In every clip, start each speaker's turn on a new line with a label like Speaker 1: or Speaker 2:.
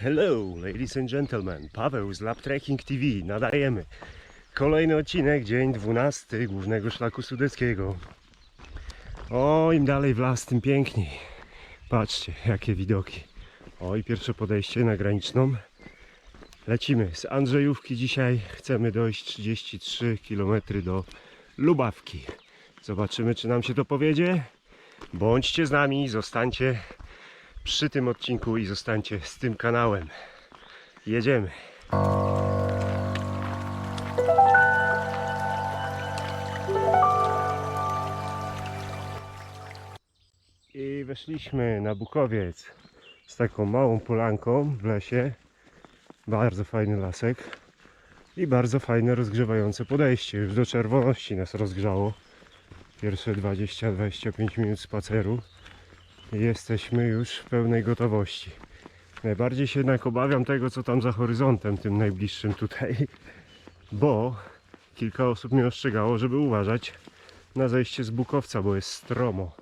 Speaker 1: Hello, ladies and gentlemen. Paweł z Lab Trekking TV. Nadajemy. Kolejny odcinek, dzień 12 głównego szlaku sudeckiego. O, im dalej w las, tym piękniej. Patrzcie, jakie widoki. O, i pierwsze podejście na graniczną. Lecimy z Andrzejówki dzisiaj. Chcemy dojść 33 km do Lubawki. Zobaczymy, czy nam się to powiedzie. Bądźcie z nami, zostańcie przy tym odcinku i zostańcie z tym kanałem. Jedziemy. I weszliśmy na Bukowiec z taką małą polanką w lesie. Bardzo fajny lasek i bardzo fajne rozgrzewające podejście. Już do czerwoności nas rozgrzało. Pierwsze 20-25 minut spaceru jesteśmy już w pełnej gotowości. Najbardziej się jednak obawiam tego, co tam za horyzontem, tym najbliższym tutaj, bo kilka osób mnie ostrzegało, żeby uważać na zejście z Bukowca, bo jest stromo.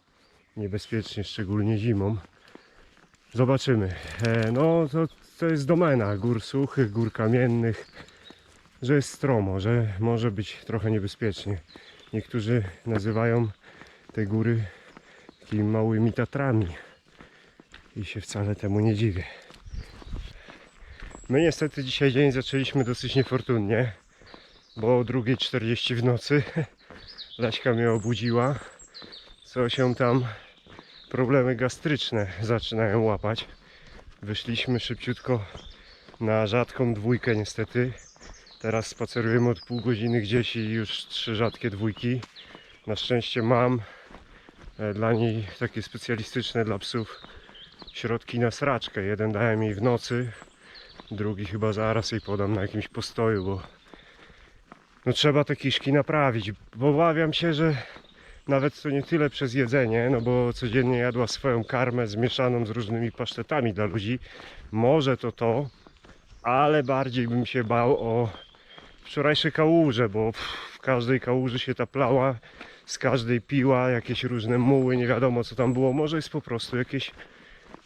Speaker 1: Niebezpiecznie, szczególnie zimą. Zobaczymy. E, no, to, to jest domena gór suchych, gór kamiennych, że jest stromo, że może być trochę niebezpiecznie. Niektórzy nazywają te góry takimi małymi Tatrami i się wcale temu nie dziwię. My niestety dzisiaj dzień zaczęliśmy dosyć niefortunnie, bo o 2.40 w nocy Laśka mnie obudziła, co się tam problemy gastryczne zaczynają łapać. Wyszliśmy szybciutko na rzadką dwójkę niestety. Teraz spacerujemy od pół godziny gdzieś i już trzy rzadkie dwójki. Na szczęście mam dla niej takie specjalistyczne dla psów środki na sraczkę. Jeden dałem jej w nocy, drugi chyba zaraz jej podam na jakimś postoju, bo no trzeba te kiszki naprawić, bo obawiam się, że nawet to nie tyle przez jedzenie, no bo codziennie jadła swoją karmę zmieszaną z różnymi pasztetami dla ludzi. Może to to, ale bardziej bym się bał o wczorajsze kałuże, bo w każdej kałuży się taplała, z każdej piła jakieś różne muły, nie wiadomo co tam było. Może jest po prostu jakieś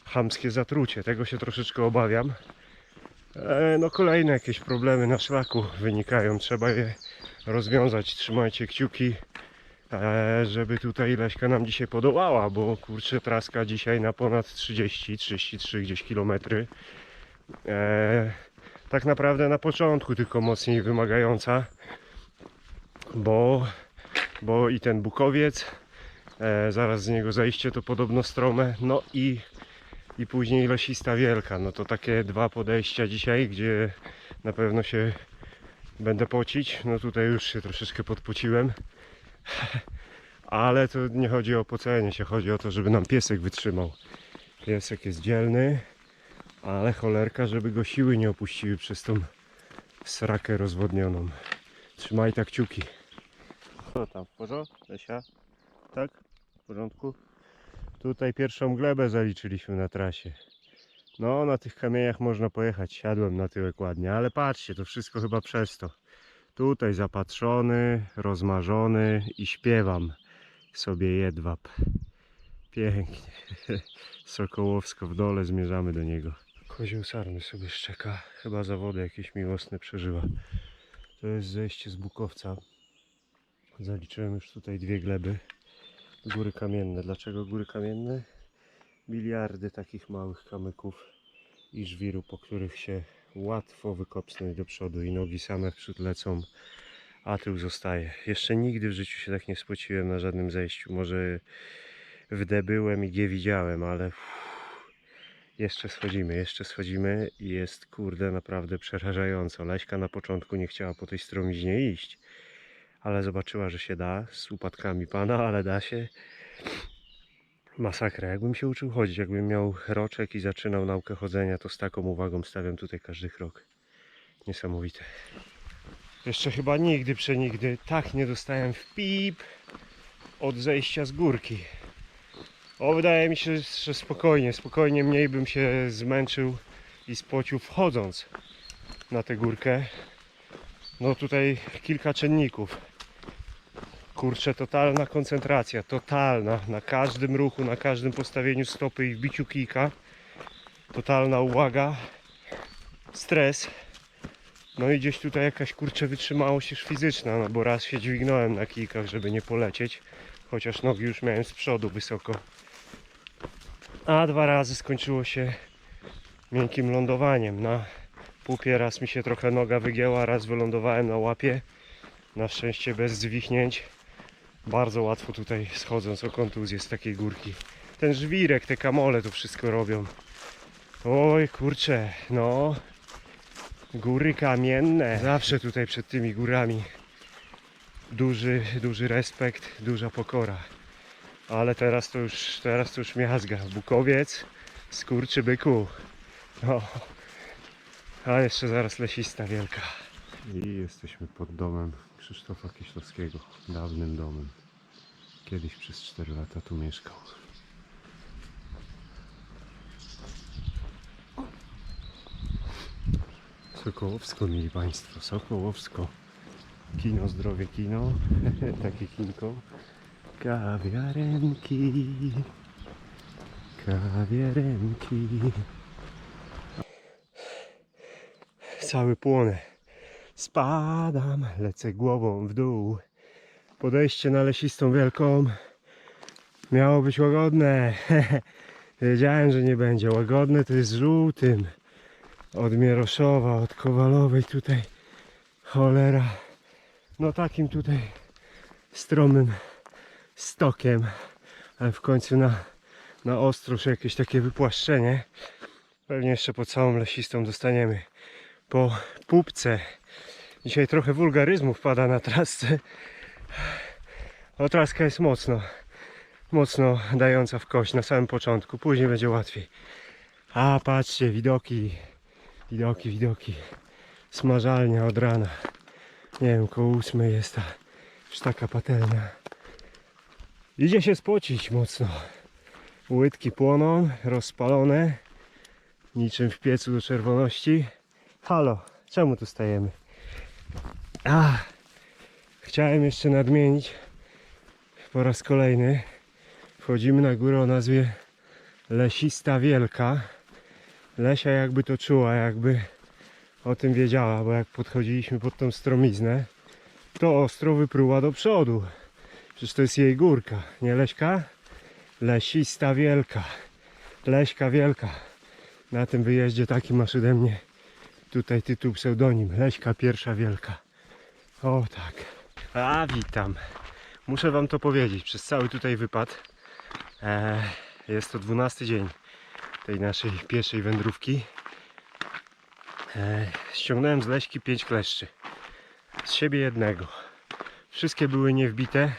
Speaker 1: chamskie zatrucie, tego się troszeczkę obawiam. E, no kolejne jakieś problemy na szlaku wynikają, trzeba je rozwiązać. Trzymajcie kciuki, e, żeby tutaj Leśka nam dzisiaj podołała, bo kurczę traska dzisiaj na ponad 30, 33 gdzieś kilometry. E, tak naprawdę na początku tylko mocniej wymagająca, bo, bo i ten Bukowiec, e, zaraz z niego zejście to podobno strome, no i, i później Lesista Wielka, no to takie dwa podejścia dzisiaj, gdzie na pewno się będę pocić, no tutaj już się troszeczkę podpociłem, ale to nie chodzi o pocenie się, chodzi o to, żeby nam piesek wytrzymał. Piesek jest dzielny, ale cholerka, żeby go siły nie opuściły przez tą srakę rozwodnioną. Trzymaj tak kciuki. Co tam, w porządku, Lesia? Tak? W porządku? Tutaj pierwszą glebę zaliczyliśmy na trasie. No, na tych kamieniach można pojechać. Siadłem na tyłek ładnie, ale patrzcie, to wszystko chyba przez to. Tutaj zapatrzony, rozmarzony i śpiewam sobie jedwab. Pięknie. Sokołowsko w dole, zmierzamy do niego. Kozioł sarny sobie szczeka. Chyba zawody jakieś miłosne przeżywa. To jest zejście z Bukowca. Zaliczyłem już tutaj dwie gleby. Góry kamienne. Dlaczego góry kamienne? Miliardy takich małych kamyków i żwiru, po których się łatwo wykopsnąć do przodu i nogi same w przód lecą, a tył zostaje. Jeszcze nigdy w życiu się tak nie spociłem na żadnym zejściu. Może w D byłem i G widziałem, ale jeszcze schodzimy, jeszcze schodzimy i jest kurde naprawdę przerażająco. Leśka na początku nie chciała po tej stromiźnie iść, ale zobaczyła, że się da z upadkami pana, ale da się. Masakra, jakbym się uczył chodzić, jakbym miał roczek i zaczynał naukę chodzenia, to z taką uwagą stawiam tutaj każdy krok. Niesamowite. Jeszcze chyba nigdy, przenigdy tak nie dostałem w pip od zejścia z górki. O, wydaje mi się, że spokojnie, spokojnie mniej bym się zmęczył i spocił wchodząc na tę górkę. No tutaj kilka czynników. Kurczę, totalna koncentracja, totalna. Na każdym ruchu, na każdym postawieniu stopy i wbiciu kijka. Totalna uwaga. stres. No i gdzieś tutaj jakaś kurczę wytrzymałość już fizyczna, no bo raz się dźwignąłem na kijkach, żeby nie polecieć, chociaż nogi już miałem z przodu wysoko. A dwa razy skończyło się miękkim lądowaniem. Na pupie raz mi się trochę noga wygięła, raz wylądowałem na łapie. Na szczęście bez zwichnięć. Bardzo łatwo tutaj schodząc o kontuzję z takiej górki. Ten żwirek, te kamole to wszystko robią. Oj kurczę, no. Góry kamienne. Zawsze tutaj przed tymi górami duży, duży respekt, duża pokora. Ale teraz to już, teraz to już miazga. Bukowiec, skurczy byku. No. A jeszcze zaraz lesista wielka. I jesteśmy pod domem Krzysztofa Kieślowskiego, dawnym domem. Kiedyś przez 4 lata tu mieszkał. Sokołowsko, mieli Państwo, Sokołowsko. Kino, zdrowie kino, takie kinko. Kawiarenki, kawiarenki. Cały płonę. Spadam, lecę głową w dół. Podejście na lesistą wielką miało być łagodne. Wiedziałem, że nie będzie. Łagodne to jest żółtym. Od Mieroszowa, od Kowalowej tutaj. Cholera. No takim tutaj stromym stokiem. Ale w końcu na, na ostroż jakieś takie wypłaszczenie. Pewnie jeszcze po całą lesistą dostaniemy po pupce. Dzisiaj trochę wulgaryzmów pada na trasce. O, traska jest mocno, mocno dająca w kość na samym początku. Później będzie łatwiej. A, patrzcie, widoki, widoki, widoki. Smażalnia od rana. Nie wiem, koło ósmej jest ta już taka patelnia. Idzie się spocić mocno. Łydki płoną, rozpalone. Niczym w piecu do czerwoności. Halo, czemu tu stajemy? A, chciałem jeszcze nadmienić po raz kolejny. Wchodzimy na górę o nazwie Lesista Wielka. Lesia jakby to czuła, jakby o tym wiedziała, bo jak podchodziliśmy pod tą stromiznę, to ostro wypruła do przodu. Przecież to jest jej górka, nie Leśka? Lesista Wielka. Leśka Wielka. Na tym wyjeździe taki masz ode mnie tutaj tytuł pseudonim. Leśka Pierwsza Wielka. O tak. A witam. Muszę wam to powiedzieć. Przez cały tutaj wypad e, jest to 12 dzień tej naszej pierwszej wędrówki. E, ściągnąłem z leśki 5 kleszczy. Z siebie jednego. Wszystkie były niewbite.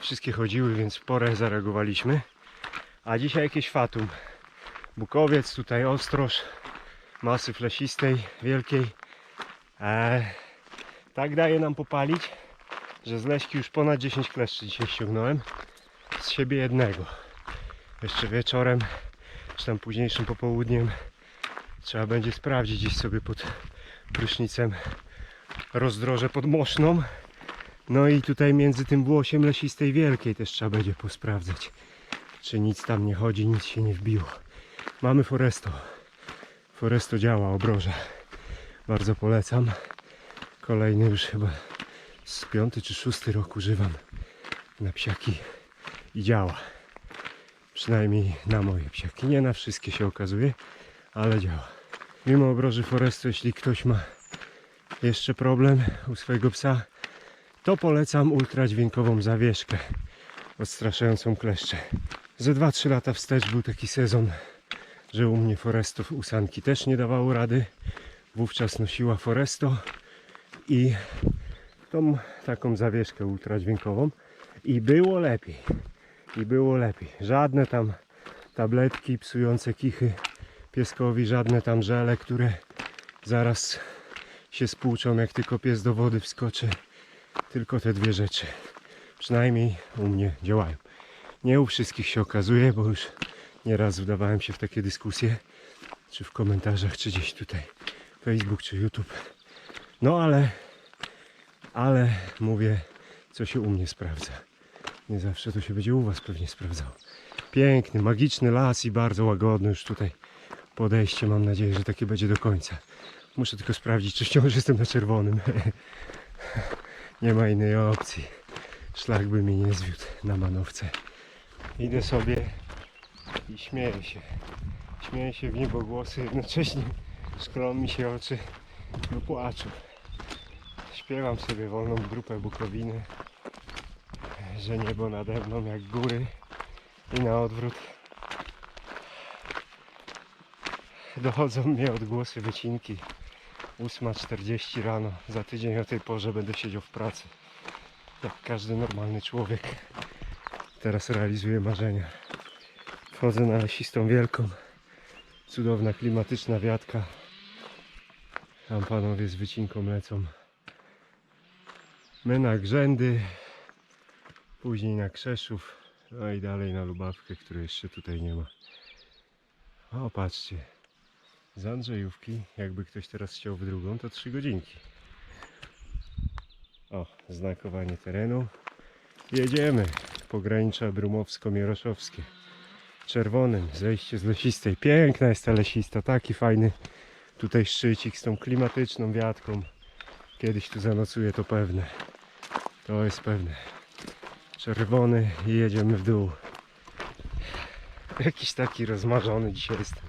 Speaker 1: Wszystkie chodziły, więc w porę zareagowaliśmy. A dzisiaj jakieś fatum. Bukowiec, tutaj ostroż, masy flesistej, wielkiej. E, tak daje nam popalić, że z leśki już ponad 10 kleszczy dzisiaj ściągnąłem. Z siebie jednego. Jeszcze wieczorem, czy tam późniejszym popołudniem trzeba będzie sprawdzić gdzieś sobie pod prysznicem rozdroże pod Moszną. No i tutaj między tym włosiem lesistej wielkiej też trzeba będzie posprawdzać. Czy nic tam nie chodzi, nic się nie wbiło. Mamy Foresto. Foresto działa, obroża. Bardzo polecam. Kolejny już chyba z piąty czy szósty rok używam na psiaki i działa. Przynajmniej na moje psiaki. Nie na wszystkie się okazuje, ale działa. Mimo obroży Foresto, jeśli ktoś ma jeszcze problem u swojego psa, to polecam ultradźwiękową zawieszkę odstraszającą kleszcze. Ze 2-3 lata wstecz był taki sezon, że u mnie Forestów usanki też nie dawało rady. Wówczas nosiła Foresto i tą taką zawieszkę ultradźwiękową i było lepiej. I było lepiej. Żadne tam tabletki psujące kichy pieskowi, żadne tam żele, które zaraz się spłuczą, jak tylko pies do wody wskoczy. Tylko te dwie rzeczy. Przynajmniej u mnie działają. Nie u wszystkich się okazuje, bo już nieraz wdawałem się w takie dyskusje, czy w komentarzach, czy gdzieś tutaj Facebook, czy YouTube. No ale, ale mówię, co się u mnie sprawdza. Nie zawsze to się będzie u Was pewnie sprawdzało. Piękny, magiczny las i bardzo łagodny już tutaj podejście. Mam nadzieję, że takie będzie do końca. Muszę tylko sprawdzić, czy wciąż jestem na czerwonym. nie ma innej opcji. Szlak by mnie nie zwiódł na manowce. Idę sobie i śmieję się. Śmieję się w niebogłosy, jednocześnie szklą mi się oczy do płaczu. Śpiewam sobie wolną grupę Bukowiny, że niebo nade mną jak góry i na odwrót. Dochodzą mnie odgłosy wycinki. 8.40 rano. Za tydzień o tej porze będę siedział w pracy. Jak każdy normalny człowiek. Teraz realizuję marzenia. Wchodzę na lesistą wielką. Cudowna klimatyczna wiatka. Tam panowie z wycinką lecą. My na Grzędy. Później na Krzeszów. No i dalej na Lubawkę, której jeszcze tutaj nie ma. O, patrzcie. Z Andrzejówki, jakby ktoś teraz chciał w drugą, to 3 godzinki. O, znakowanie terenu. Jedziemy. Pogranicza Brumowsko-Mieroszowskie. Czerwonym, zejście z lesistej. Piękna jest ta lesista, taki fajny tutaj szczycik z tą klimatyczną wiatką. Kiedyś tu zanocuję, to pewne. To jest pewne. Czerwony i jedziemy w dół. Jakiś taki rozmarzony dzisiaj jestem.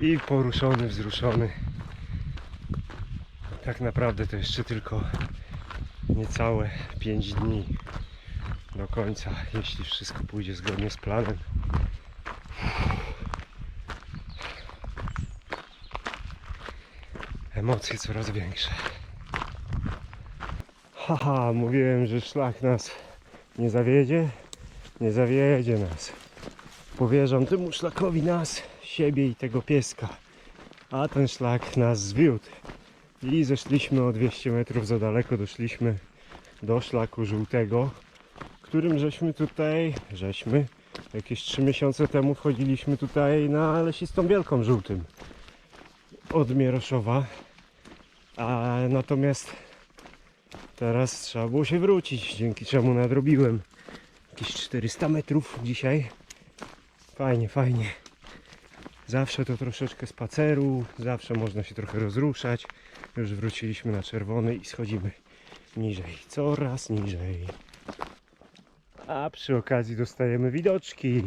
Speaker 1: I poruszony, wzruszony. Tak naprawdę to jeszcze tylko niecałe 5 dni końca, jeśli wszystko pójdzie zgodnie z planem. Emocje coraz większe. Haha, mówiłem, że szlak nas nie zawiedzie. Nie zawiedzie nas. Powierzam temu szlakowi nas, siebie i tego pieska. A ten szlak nas zwiódł. I zeszliśmy o 200 metrów za daleko, doszliśmy do szlaku żółtego, którym żeśmy tutaj, żeśmy jakieś 3 miesiące temu wchodziliśmy tutaj na lesistą wielką żółtym od Mieroszowa. A natomiast teraz trzeba było się wrócić, dzięki czemu nadrobiłem jakieś 400 metrów dzisiaj. Fajnie, fajnie. Zawsze to troszeczkę spaceru, zawsze można się trochę rozruszać. Już wróciliśmy na czerwony i schodzimy niżej, coraz niżej. A przy okazji dostajemy widoczki.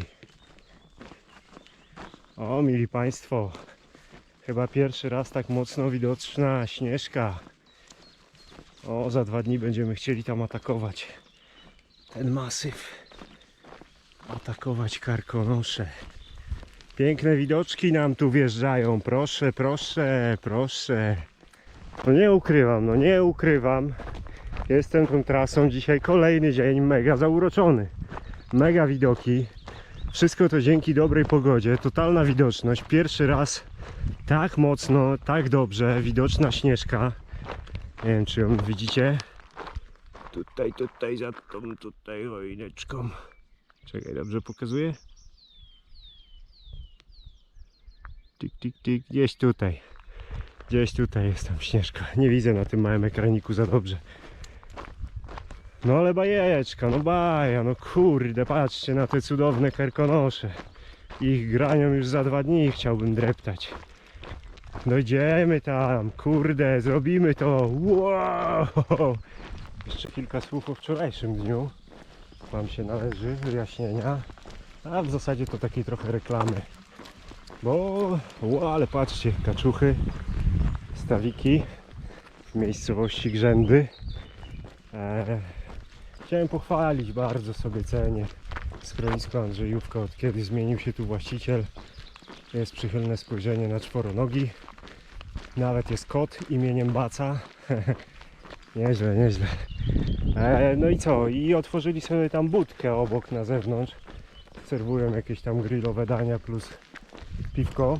Speaker 1: O, mili Państwo, chyba pierwszy raz tak mocno widoczna śnieżka. O, za dwa dni będziemy chcieli tam atakować ten masyw. Atakować karkonosze. Piękne widoczki nam tu wjeżdżają. Proszę, proszę, proszę. No nie ukrywam, no nie ukrywam. Jestem tą trasą dzisiaj kolejny dzień mega zauroczony. Mega widoki. Wszystko to dzięki dobrej pogodzie. Totalna widoczność. Pierwszy raz tak mocno, tak dobrze widoczna śnieżka. Nie wiem czy ją widzicie. Tutaj, tutaj, za tą tutaj choineczką. Czekaj, dobrze pokazuję? Tik, tik, tik, gdzieś tutaj. Gdzieś tutaj jest tam śnieżka. Nie widzę na tym małym ekraniku za dobrze. No ale bajeczka, no baja, no kurde, patrzcie na te cudowne kerkonosze. Ich granią już za dwa dni chciałbym dreptać. Dojdziemy tam, kurde, zrobimy to. Wow! Jeszcze kilka słów o wczorajszym dniu. Wam się należy wyjaśnienia. A w zasadzie to takiej trochę reklamy. Bo, o, ale patrzcie, kaczuchy, stawiki w miejscowości Grzędy. E, chciałem pochwalić, bardzo sobie cenię schronisko Andrzejówka, od kiedy zmienił się tu właściciel. Jest przychylne spojrzenie na czworonogi. Nawet jest kot imieniem Baca. nieźle, nieźle. E, no i co? I otworzyli sobie tam budkę obok na zewnątrz. Serwują jakieś tam grillowe dania plus piwko.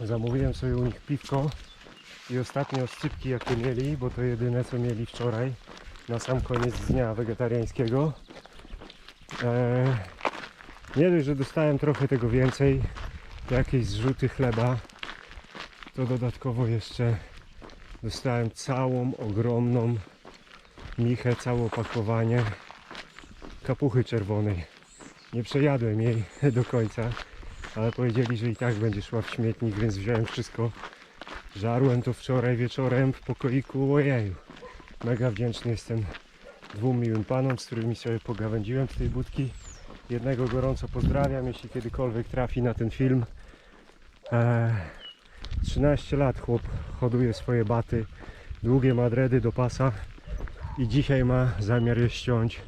Speaker 1: Zamówiłem sobie u nich piwko i ostatnie oscypki jakie mieli, bo to jedyne co mieli wczoraj na sam koniec dnia wegetariańskiego. E, nie dość, że dostałem trochę tego więcej, jakieś zrzuty chleba, to dodatkowo jeszcze dostałem całą ogromną michę, całe opakowanie kapuchy czerwonej. Nie przejadłem jej do końca, ale powiedzieli, że i tak będzie szła w śmietnik, więc wziąłem wszystko. Żarłem to wczoraj wieczorem w pokoiku, ojeju. Mega wdzięczny jestem dwóm miłym panom, z którymi sobie pogawędziłem z tej budki. Jednego gorąco pozdrawiam, jeśli kiedykolwiek trafi na ten film. Eee, 13 lat chłop hoduje swoje baty, długie madredy do pasa i dzisiaj ma zamiar je ściąć,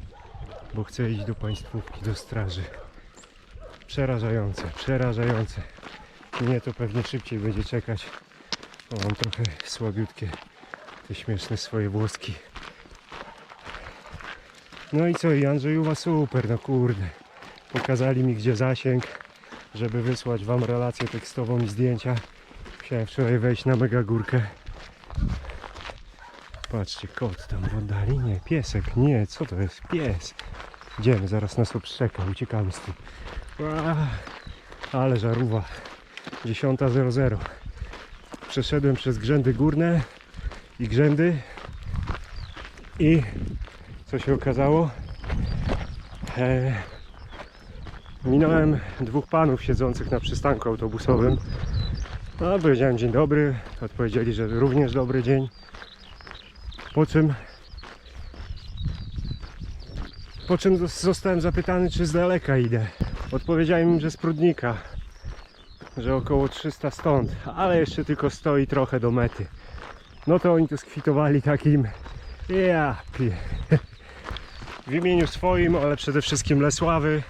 Speaker 1: bo chce iść do państwówki, do straży. Przerażające, przerażające. Mnie to pewnie szybciej będzie czekać, bo mam trochę słabiutkie te śmieszne swoje włoski. No i co, i Andrzejuwa super, no kurde. Pokazali mi gdzie zasięg, żeby wysłać wam relację tekstową i zdjęcia. Musiałem wczoraj wejść na mega górkę. Patrzcie, kot tam w oddali. Nie, piesek, nie, co to jest? Pies. Idziemy, zaraz nas obszczeka, uciekamy z tym. Ale żarówa. 10.00. Przeszedłem przez grzędy górne i grzędy i co się okazało? E, minąłem dwóch panów siedzących na przystanku autobusowym. No, powiedziałem dzień dobry, odpowiedzieli, że również dobry dzień. Po czym po czym zos- zostałem zapytany, czy z daleka idę. Odpowiedziałem im, że z Prudnika, że około 300 stąd, ale jeszcze tylko stoi trochę do mety. No to oni to skwitowali takim ja pie... W imieniu swoim, ale przede wszystkim Lesławy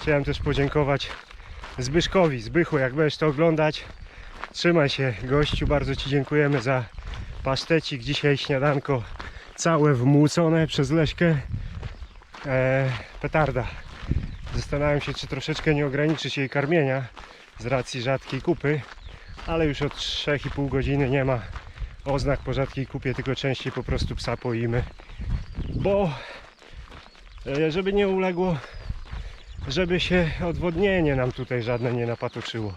Speaker 1: chciałem też podziękować Zbyszkowi, Zbychu, jak będziesz to oglądać. Trzymaj się gościu, bardzo Ci dziękujemy za pasztecik, dzisiaj śniadanko całe wmłócone przez Leśkę. E, petarda. Zastanawiam się czy troszeczkę nie ograniczyć jej karmienia z racji rzadkiej kupy ale już od 3,5 godziny nie ma oznak po rzadkiej kupie, tylko częściej po prostu psa poimy. Bo e, żeby nie uległo żeby się odwodnienie nam tutaj żadne nie napatoczyło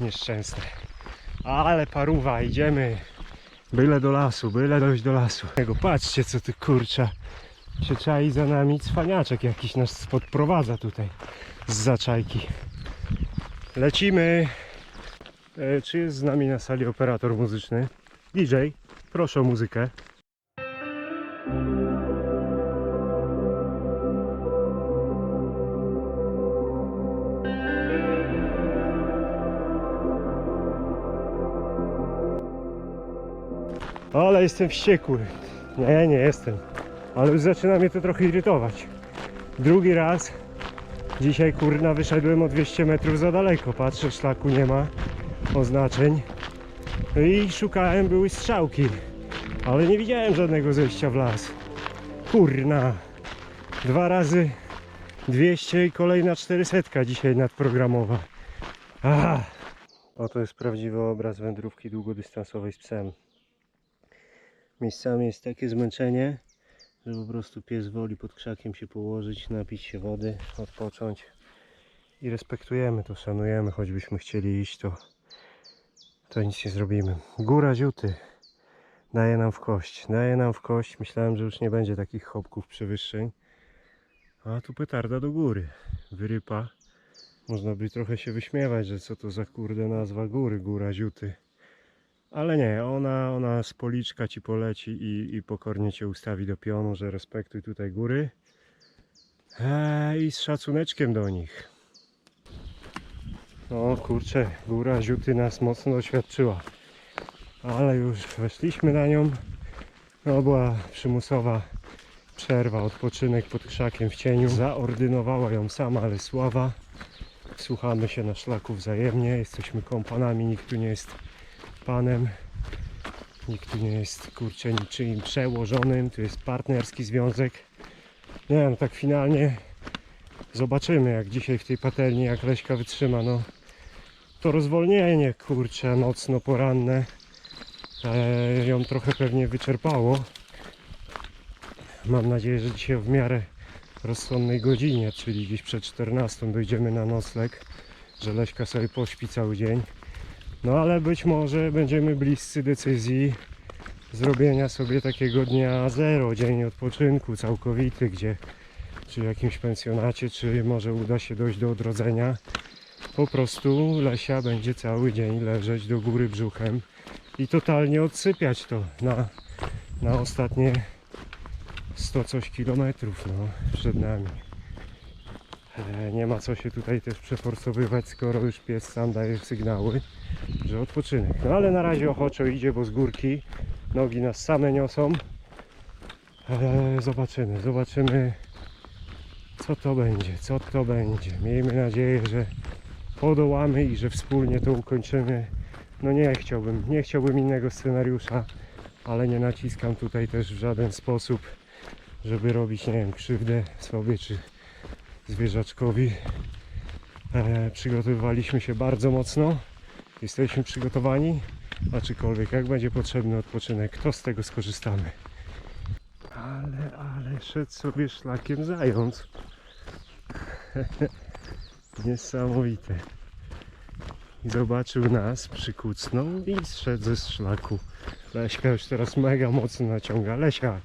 Speaker 1: nieszczęsne. Ale paruwa, idziemy. Byle do lasu, byle dojść do lasu. Patrzcie co ty kurcza. Się czai za nami cwaniaczek jakiś nas podprowadza tutaj z zaczajki lecimy. E, czy jest z nami na sali operator muzyczny DJ, proszę o muzykę Ale jestem wściekły. Nie, nie jestem. Ale już zaczyna mnie to trochę irytować. Drugi raz. Dzisiaj kurna wyszedłem o 200 metrów za daleko. Patrzę, szlaku nie ma oznaczeń. I szukałem, były strzałki. Ale nie widziałem żadnego zejścia w las. Kurna. Dwa razy 200 i kolejna 400 dzisiaj nadprogramowa. Aha. Oto jest prawdziwy obraz wędrówki długodystansowej z psem. Miejscami jest takie zmęczenie, że po prostu pies woli pod krzakiem się położyć, napić się wody, odpocząć. I respektujemy to, szanujemy, choćbyśmy chcieli iść, to, to nic nie zrobimy. Góra Ziuty daje nam w kość, daje nam w kość. Myślałem, że już nie będzie takich chopków przewyższeń. A tu petarda do góry, wyrypa. Można by trochę się wyśmiewać, że co to za kurde nazwa góry, góra Ziuty. Ale nie, ona, ona z policzka ci poleci i, i pokornie cię ustawi do pionu, że respektuj tutaj góry. Eee, I z szacuneczkiem do nich. O kurczę, góra Ziuty nas mocno doświadczyła. Ale już weszliśmy na nią. No była przymusowa przerwa, odpoczynek pod krzakiem w cieniu. Zaordynowała ją sama, ale sława. Słuchamy się na szlaku wzajemnie, jesteśmy kompanami, nikt tu nie jest panem. Nikt tu nie jest kurczę niczym przełożonym, tu jest partnerski związek. Nie wiem, tak finalnie zobaczymy jak dzisiaj w tej patelni, jak Leśka wytrzyma. No, to rozwolnienie kurczę nocno poranne e, ją trochę pewnie wyczerpało. Mam nadzieję, że dzisiaj w miarę rozsądnej godzinie, czyli gdzieś przed 14 dojdziemy na nocleg, że Leśka sobie pośpi cały dzień. No ale być może będziemy bliscy decyzji zrobienia sobie takiego dnia zero, dzień odpoczynku całkowity, gdzie czy w jakimś pensjonacie, czy może uda się dojść do odrodzenia. Po prostu Lesia będzie cały dzień leżeć do góry brzuchem i totalnie odsypiać to na, na ostatnie 100 coś kilometrów no, przed nami. E, Nie ma co się tutaj też przeforsowywać, skoro już pies sam daje sygnały, że odpoczynek. No ale na razie ochoczo idzie, bo z górki nogi nas same niosą. E, Zobaczymy, zobaczymy co to będzie, co to będzie. Miejmy nadzieję, że podołamy i że wspólnie to ukończymy. No nie chciałbym, nie chciałbym innego scenariusza, ale nie naciskam tutaj też w żaden sposób, żeby robić, nie wiem, krzywdę sobie czy zwierzaczkowi. E, przygotowywaliśmy się bardzo mocno. Jesteśmy przygotowani, aczkolwiek jak będzie potrzebny odpoczynek, to z tego skorzystamy. Ale, ale szedł sobie szlakiem zając. Niesamowite. I zobaczył nas, przykucnął i zszedł ze szlaku. Leśka już teraz mega mocno naciąga. Lesia,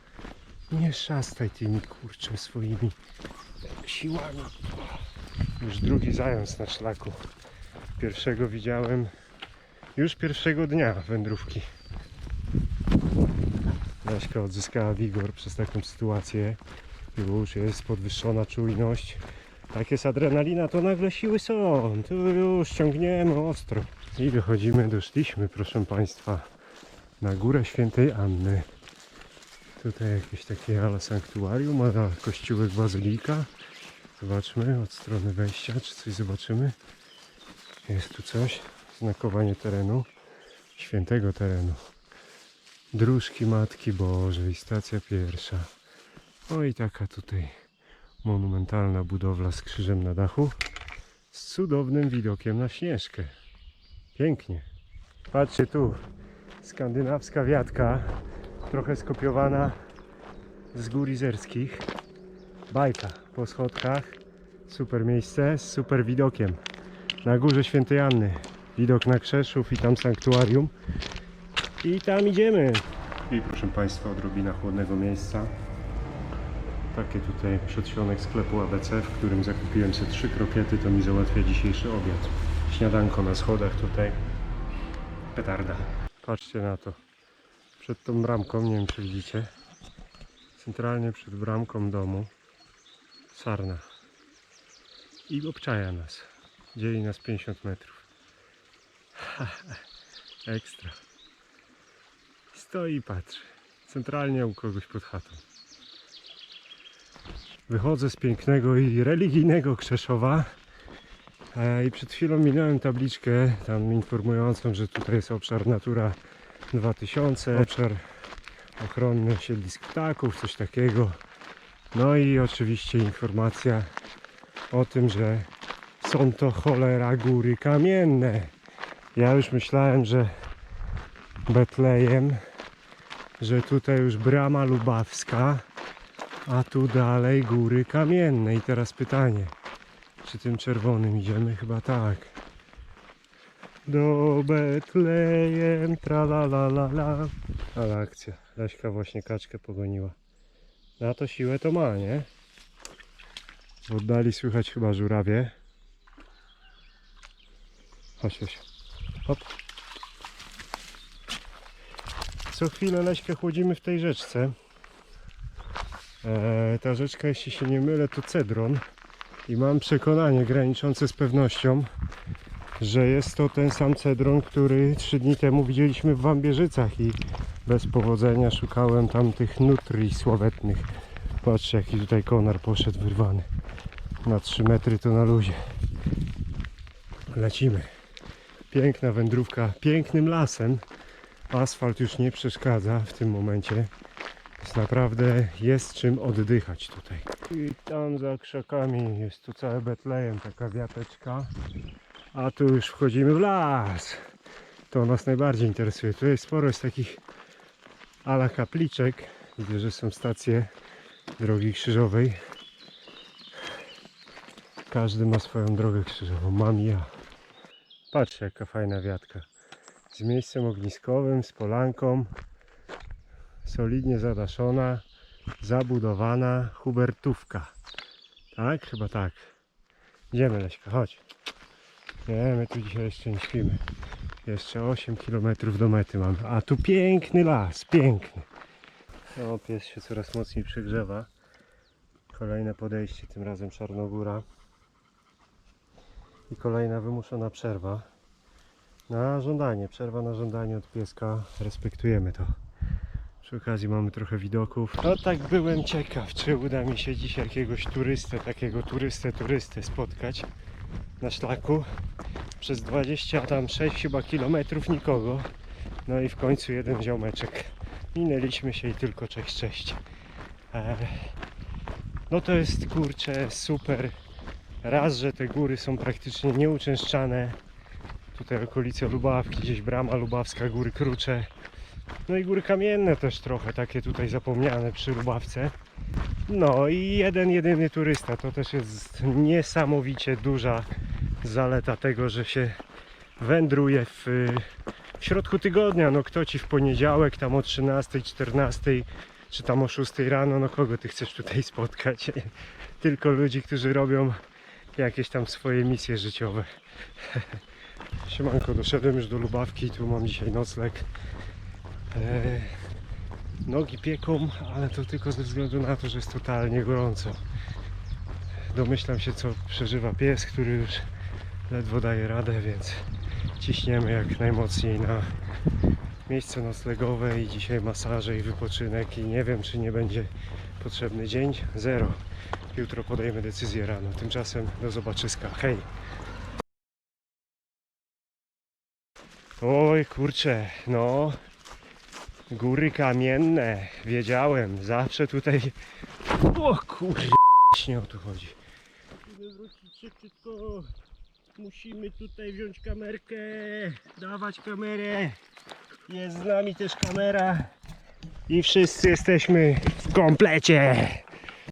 Speaker 1: nie szastaj tymi kurczę swoimi siłami. Już drugi zając na szlaku. Pierwszego widziałem już pierwszego dnia wędrówki. Leśka odzyskała wigor przez taką sytuację. Już jest podwyższona czujność. Jak jest adrenalina, to nagle siły są. Tu już ciągniemy ostro. I dochodzimy, doszliśmy, proszę Państwa, na górę świętej Anny. Tutaj jakieś takie ala sanktuarium, ala kościółek bazylika. Zobaczmy od strony wejścia, czy coś zobaczymy. Jest tu coś. Znakowanie terenu. Świętego terenu. Dróżki Matki Bożej, stacja pierwsza. O i taka tutaj monumentalna budowla z krzyżem na dachu. Z cudownym widokiem na Śnieżkę. Pięknie. Patrzcie tu, skandynawska wiatka, trochę skopiowana z gór izerskich. Bajka po schodkach. Super miejsce z super widokiem. Na górze Świętej Anny. Widok na Krzeszów i tam sanktuarium. I tam idziemy. I proszę Państwa, odrobina chłodnego miejsca. Takie tutaj przedsionek sklepu ABC, w którym zakupiłem sobie trzy krokiety, to mi załatwia dzisiejszy obiad. Śniadanko na schodach tutaj. Petarda. Patrzcie na to. Przed tą bramką, nie wiem czy widzicie, centralnie przed bramką domu sarna. I obczaja nas. Dzieli nas 50 metrów. Ekstra. Stoi i patrzy. Centralnie u kogoś pod chatą. Wychodzę z pięknego i religijnego Krzeszowa. E, I przed chwilą minąłem tabliczkę tam informującą, że tutaj jest obszar Natura 2000, obszar ochronny siedlisk ptaków, coś takiego. No i oczywiście informacja o tym, że są to cholera góry kamienne. Ja już myślałem, że Betlejem, że tutaj już brama lubawska, a tu dalej góry kamienne. I teraz pytanie, czy tym czerwonym idziemy? Chyba tak. Do Betlejem, tra la la la la. Ale akcja. Leśka właśnie kaczkę pogoniła. Na to siłę to ma, nie? W oddali słychać chyba żurawie. Chodź, chodź. Hop. Co chwilę Leśkę chłodzimy w tej rzeczce. Eee, ta rzeczka, jeśli się nie mylę, to Cedron. I mam przekonanie graniczące z pewnością, że jest to ten sam Cedron, który trzy dni temu widzieliśmy w Wambierzycach i bez powodzenia szukałem tam tych nutrii sławetnych. Patrzcie, jaki tutaj konar poszedł wyrwany. Na 3 metry to na luzie. Lecimy. Piękna wędrówka, pięknym lasem. Asfalt już nie przeszkadza w tym momencie. Naprawdę jest czym oddychać tutaj. I tam za krzakami jest tu całe Betlejem, taka wiateczka. A tu już wchodzimy w las. To nas najbardziej interesuje. Tutaj sporo jest takich ala kapliczek. Widzę, że są stacje drogi krzyżowej. Każdy ma swoją drogę krzyżową. Mam ja. Patrzcie jaka fajna wiatka. Z miejscem ogniskowym, z polanką. Solidnie zadaszona, zabudowana hubertówka. Tak? Chyba tak. Idziemy Leśka, chodź. Nie, my tu dzisiaj jeszcze nie śpimy. Jeszcze 8 km do mety mamy. A tu piękny las, piękny. O, pies się coraz mocniej przegrzewa. Kolejne podejście, tym razem Czarnogóra. I kolejna wymuszona przerwa. Na żądanie, przerwa na żądanie od pieska. Respektujemy to. Przy okazji mamy trochę widoków. No tak byłem ciekaw, czy uda mi się dzisiaj jakiegoś turystę, takiego turystę, turystę spotkać na szlaku. Przez 20 tam 6 chyba kilometrów nikogo. No i w końcu jeden ziomeczek. Minęliśmy się i tylko cześć, cześć. E, no to jest kurczę super. Raz, że te góry są praktycznie nieuczęszczane. Tutaj okolice Lubawki, gdzieś Brama Lubawska, Góry Krucze. No i góry kamienne też trochę, takie tutaj zapomniane przy Lubawce. No i jeden, jedyny turysta. To też jest niesamowicie duża zaleta tego, że się wędruje w, w środku tygodnia. No kto ci w poniedziałek tam o 13, 14 czy tam o 6 rano, no kogo ty chcesz tutaj spotkać? Tylko ludzi, którzy robią jakieś tam swoje misje życiowe. Siemanko, doszedłem już do Lubawki, tu mam dzisiaj nocleg. Nogi pieką, ale to tylko ze względu na to, że jest totalnie gorąco. Domyślam się, co przeżywa pies, który już ledwo daje radę, więc ciśniemy jak najmocniej na miejsce noclegowe i dzisiaj masaże i wypoczynek i nie wiem, czy nie będzie potrzebny dzień. Zero. Jutro podejmę decyzję rano. Tymczasem do zobaczyska. Hej! Oj, kurczę, no. Góry kamienne, wiedziałem, zawsze tutaj... O kurde, nie o tu chodzi. Musimy wrócić szybciutko. Musimy tutaj wziąć kamerkę, dawać kamerę. Jest z nami też kamera. I wszyscy jesteśmy w komplecie.